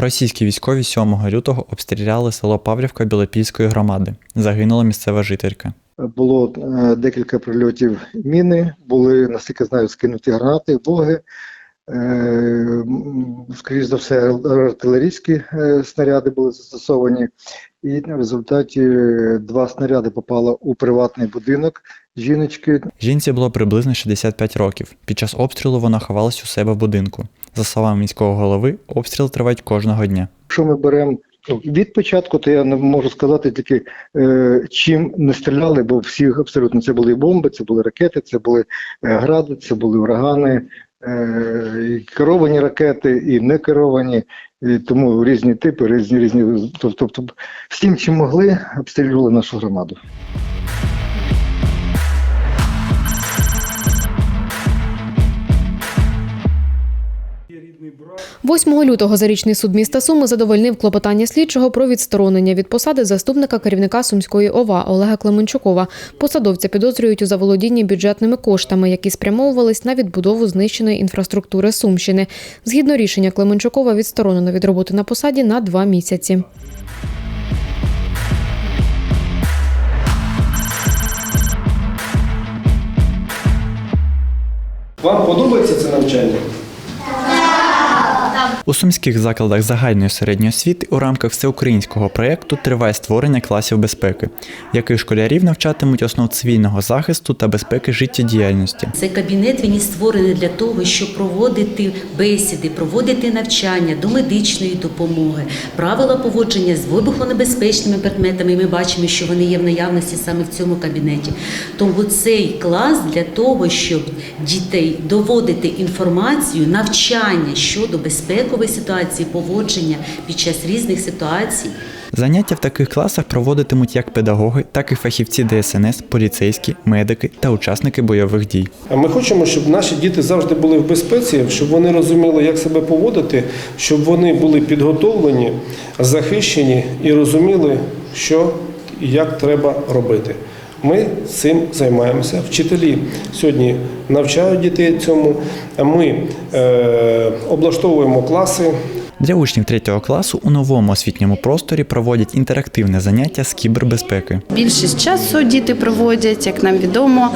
Російські військові 7 лютого обстріляли село Павлівка Білопільської громади. Загинула місцева жителька. Було е, декілька прильотів міни, були, наскільки знаю, скинуті гранати, боги. Е, Скоріш за все, артилерійські е, снаряди були застосовані, і в результаті два снаряди попало у приватний будинок жіночки. Жінці було приблизно 65 років. Під час обстрілу вона ховалась у себе в будинку. За словами міського голови, обстріли тривають кожного дня. Якщо ми беремо ну, від початку, то я не можу сказати тільки е, чим не стріляли, бо всі абсолютно це були бомби, це були ракети, це були е, гради, це були урагани, е, керовані ракети, і не керовані. І тому різні типи, різні різні. Тобто всім, чим могли, обстрілювали нашу громаду. 8 лютого зарічний суд міста Суми задовольнив клопотання слідчого про відсторонення від посади заступника керівника Сумської ОВА Олега Клеменчукова. Посадовця підозрюють у заволодінні бюджетними коштами, які спрямовувались на відбудову знищеної інфраструктури Сумщини. Згідно рішення Клеменчукова відсторонено від роботи на посаді на два місяці. Вам подобається це навчання? У сумських закладах загальної середньої освіти у рамках всеукраїнського проєкту триває створення класів безпеки, яких школярів навчатимуть основ цивільного захисту та безпеки життєдіяльності. Цей кабінет він і створений для того, щоб проводити бесіди, проводити навчання до медичної допомоги, правила поводження з вибухонебезпечними предметами. Ми бачимо, що вони є в наявності саме в цьому кабінеті. Тому цей клас для того, щоб дітей доводити інформацію, навчання щодо безпекової ситуації, поводження під час різних ситуацій. Заняття в таких класах проводитимуть як педагоги, так і фахівці ДСНС, поліцейські, медики та учасники бойових дій. Ми хочемо, щоб наші діти завжди були в безпеці, щоб вони розуміли, як себе поводити, щоб вони були підготовлені, захищені і розуміли, що і як треба робити. Ми цим займаємося. Вчителі сьогодні навчають дітей цьому. Ми е, облаштовуємо класи. Для учнів 3 класу у новому освітньому просторі проводять інтерактивне заняття з кібербезпеки. Більшість часу діти проводять, як нам відомо,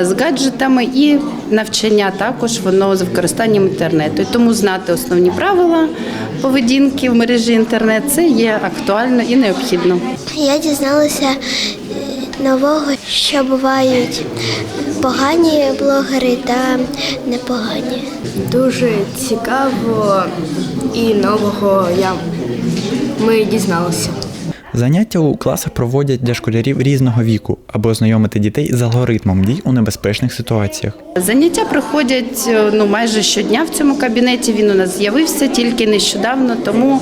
е, з гаджетами і навчання також воно з використанням інтернету. І тому знати основні правила поведінки в мережі інтернет це є актуально і необхідно. Я дізналася нового, що бувають погані блогери та непогані. Дуже цікаво і нового я ми дізналися. Заняття у класах проводять для школярів різного віку, аби ознайомити дітей з алгоритмом дій у небезпечних ситуаціях. Заняття проходять е, ну майже щодня в цьому кабінеті. Він у нас з'явився тільки нещодавно, тому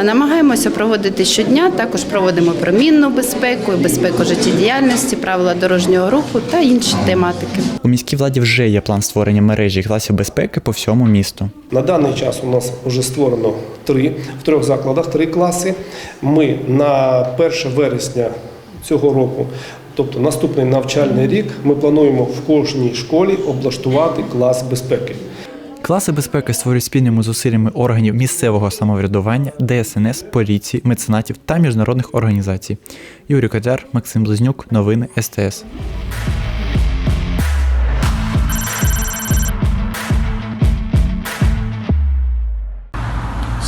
е, намагаємося проводити щодня. Також проводимо про мінну безпеку, безпеку життєдіяльності, правила дорожнього руху та інші тематики. У міській владі вже є план створення мережі класів безпеки по всьому місту. На даний час у нас вже створено три в трьох закладах три класи. Ми на 1 вересня цього року, тобто наступний навчальний рік, ми плануємо в кожній школі облаштувати клас безпеки. Класи безпеки створюють спільними зусиллями органів місцевого самоврядування, ДСНС, поліції, меценатів та міжнародних організацій. Юрій Котяр, Максим Близнюк, новини СТС.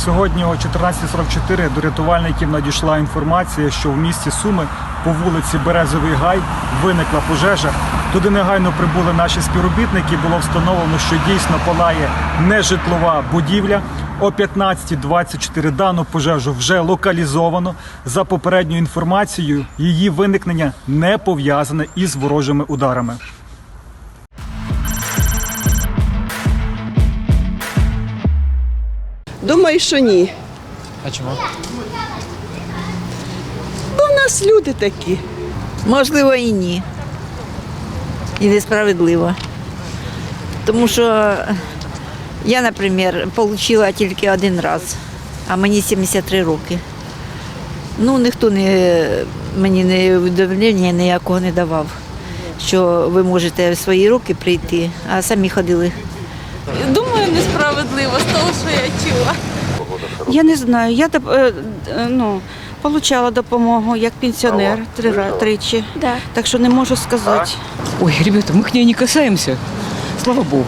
Сьогодні о 14.44 до рятувальників надійшла інформація, що в місті Суми по вулиці Березовий Гай виникла пожежа. Туди негайно прибули наші співробітники. Було встановлено, що дійсно палає нежитлова будівля. О 15.24 дану пожежу вже локалізовано. За попередньою інформацією, її виникнення не пов'язане із ворожими ударами. Думаю, що ні. А чому? У нас люди такі. Можливо, і ні. І несправедливо. Тому що я, наприклад, отримала тільки один раз, а мені 73 роки. Ну, ніхто не, мені не увідомлення ніякого не давав, що ви можете в свої роки прийти, а самі ходили. Думаю, несправедливо з того, що я не знаю. Я е, е, ну, отримала допомогу як пенсіонер три тричі. Да. Так що не можу сказати. Ой, ребята, мы к ней не касаемся. Слава Богу.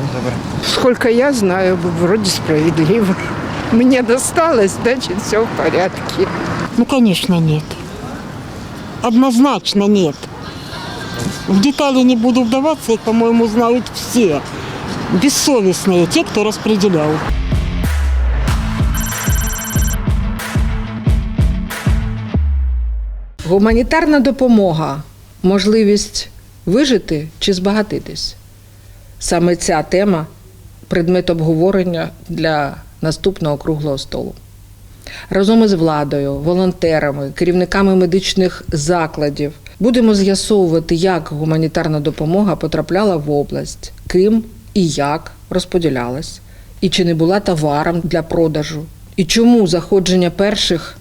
Сколько я знаю, вроде справедливо. Мне досталось, значит, все в порядке. Ну, конечно, нет. Однозначно нет. В детали не буду вдаваться, их, по-моему, знают все. Бессовестные те, кто распределял. Гуманітарна допомога можливість вижити чи збагатитись. Саме ця тема предмет обговорення для наступного круглого столу. Разом із владою, волонтерами, керівниками медичних закладів будемо з'ясовувати, як гуманітарна допомога потрапляла в область, ким і як розподілялась, і чи не була товаром для продажу, і чому заходження перших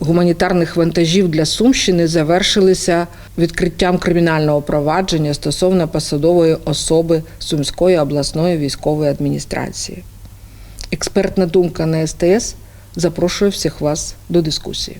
гуманітарних вантажів для Сумщини завершилися відкриттям кримінального провадження стосовно посадової особи Сумської обласної військової адміністрації. Експертна думка на СТС запрошує всіх вас до дискусії.